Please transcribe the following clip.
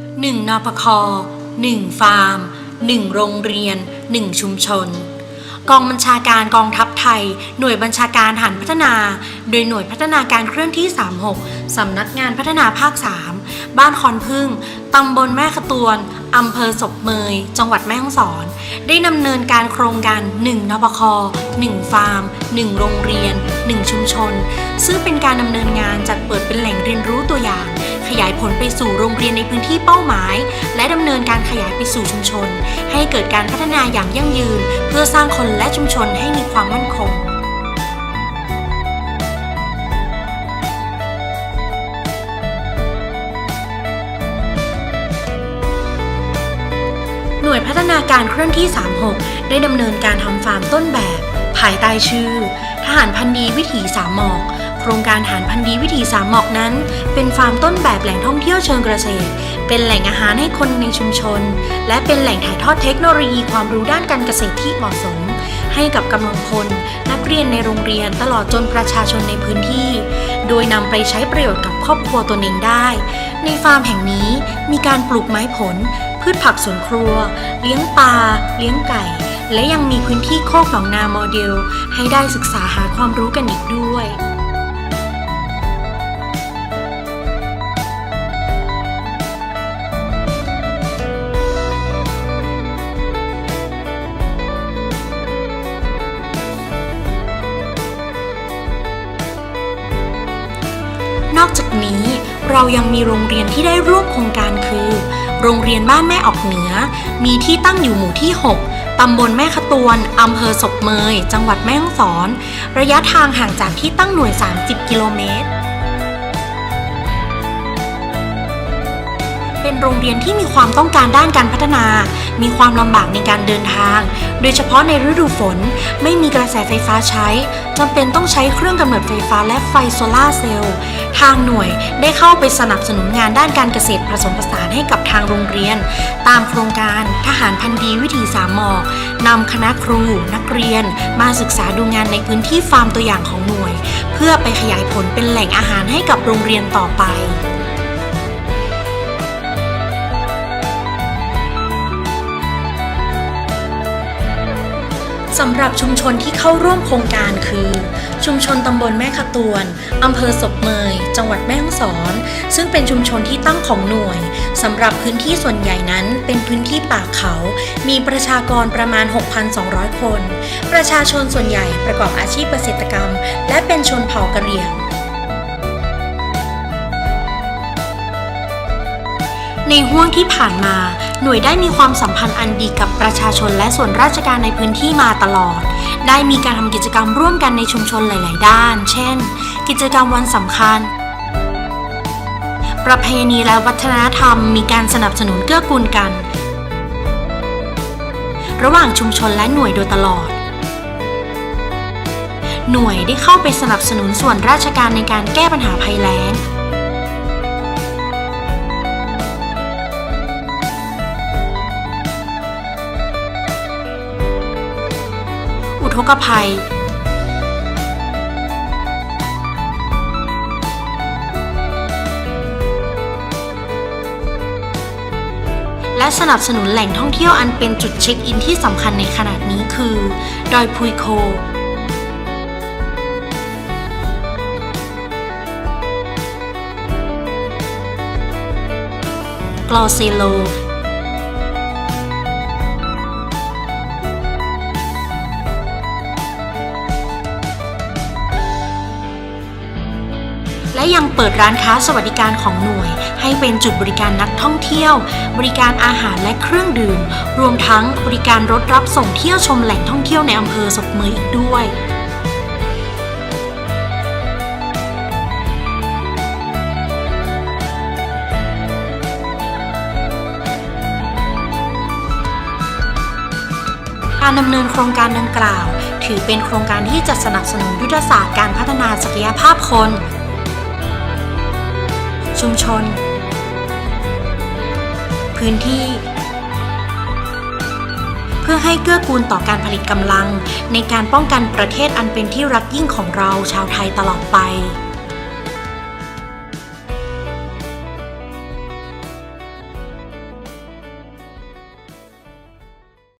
1นปค1ฟาร์ม 1 โรงเรียน 1 ชุมชน กองบัญชาการกองทัพไทย หน่วยบัญชาการฐานพัฒนา โดยหน่วยพัฒนาการเคลื่อนที่ 36 สำนักงานพัฒนาภาค 3 บ้านคอนพึ่งตำบลแม่ขตวนอำเภอศพเมย จังหวัดแม่ฮ่องสอน ได้ดำเนินการโครงการ 1นปค1 ฟาร์ม 1 โรงเรียน 1 ชุมชน ซึ่งเป็นการดำเนินงานจัดเปิดเป็นแหล่งเรียนรู้ตัวอย่าง ขยายผลไปสู่โรงเรียนในพื้นที่เป้าหมาย และดำเนินการขยายไปสู่ชุมชน ให้เกิดการพัฒนาอย่างยั่งยืน เพื่อสร้างคนและชุมชนให้มีความมั่นคง หน่วยพัฒนาการเคลื่อนที่ 36 ได้ดำเนินการทำฟาร์มต้นแบบ ภายใต้ชื่อ ทหารพันธีวิถีสามหมอก โครงการทหารพันธีวิถีสามหมอกนั้น เป็นฟาร์มต้นแบบแหล่งท่องเที่ยวเชิงเกษตร เป็นแหล่งอาหารให้คนในชุมชน และเป็นแหล่งถ่ายทอดเทคโนโลยีความรู้ด้านการเกษตรที่เหมาะสม ให้กับกำลังพล นักเรียนในโรงเรียนตลอดจนประชาชนในพื้นที่ โดยนำไปใช้ประโยชน์กับครอบครัวตนเองได้ ในฟาร์มแห่งนี้มีการปลูกไม้ผล พืชผักสวนครัว เลี้ยงปลา เลี้ยงไก่ และยังมีพื้นที่โคกหนองนาโมเดล ให้ได้ศึกษาหาความรู้กันอีกด้วย อกจากนี้เรายังมีโรงเรียนที่ได้ร่วมโครงการคือ โรงเรียนบ้านแม่ออกเหนือ มีที่ตั้งอยู่หมู่ที่ 6 ตำบลแม่ขตวน อำเภอศพเมย จังหวัดแม่ฮ่องสอน ระยะทางห่างจากที่ตั้งหน่วย 30 กิโลเมตร เป็นโรงเรียนที่มีความต้องการด้านการพัฒนามีความลำบากในการเดินทาง โดยเฉพาะในฤดูฝน ไม่มีกระแสไฟฟ้าใช้จำเป็นต้องใช้เครื่องกำเนิดไฟฟ้าและไฟโซลาเซลล์ ทางหน่วยได้เข้าไปสนับสนุนงานด้านการเกษตรผสมผสานให้กับทางโรงเรียน ตามโครงการทหารพันธีวิถีสามหมอกนำคณะครู นักเรียน มาศึกษาดูงานในพื้นที่ฟาร์มตัวอย่างของหน่วย เพื่อไปขยายผลเป็นแหล่งอาหารให้กับโรงเรียนต่อไป สำหรับชุมชนที่เข้าร่วมโครงการคือ ชุมชนตำบลแม่ขตวนอำเภอศพเมย จังหวัดแม่ฮ่องสอน ซึ่งเป็นชุมชนที่ตั้งของหน่วยสำหรับพื้นที่ส่วนใหญ่นั้นเป็นพื้นที่ป่าเขา มีประชากรประมาณ 6,200 คน ประชาชนส่วนใหญ่ประกอบอาชีพเกษตรกรรม และเป็นชนเผ่ากะเหรี่ยงในห่วงที่ผ่านมา หน่วยได้มีความสัมพันธ์อันดีกับประชาชนและส่วนราชการในพื้นที่มาตลอด ได้มีการทำกิจกรรมร่วมกันในชุมชนหลาย ๆ ด้าน เช่น กิจกรรมวันสำคัญ ประเพณีและวัฒนธรรมมีการสนับสนุนเกื้อกูลกัน ระหว่างชุมชนและหน่วยโดยตลอดหน่วยได้เข้าไปสนับสนุนส่วนราชการในการแก้ปัญหาภัยแล้ง ทกภัย และสนับสนุนแหล่งท่องเที่ยวอันเป็นจุดเช็คอินที่สำคัญในขณะนี้คือ ดอยพุยโคกลอเซโล และยังเปิดร้านค้าสวัสดิการของหน่วย ให้เป็นจุดบริการนักท่องเที่ยว บริการอาหารและเครื่องดื่ม รวมทั้งบริการรถรับส่งเที่ยวชมแหล่งท่องเที่ยวในอำเภอศพเมยอีกด้วยการดำเนินโครงการดังกล่าว ถือเป็นโครงการที่จะสนับสนุนยุทธศาสตร์การพัฒนาศักยภาพคน ชุมชน พื้นที่ เพื่อให้เกื้อกูลต่อการผลิตกำลัง ในการป้องกันประเทศอันเป็นที่รักยิ่งของเราชาวไทยตลอดไป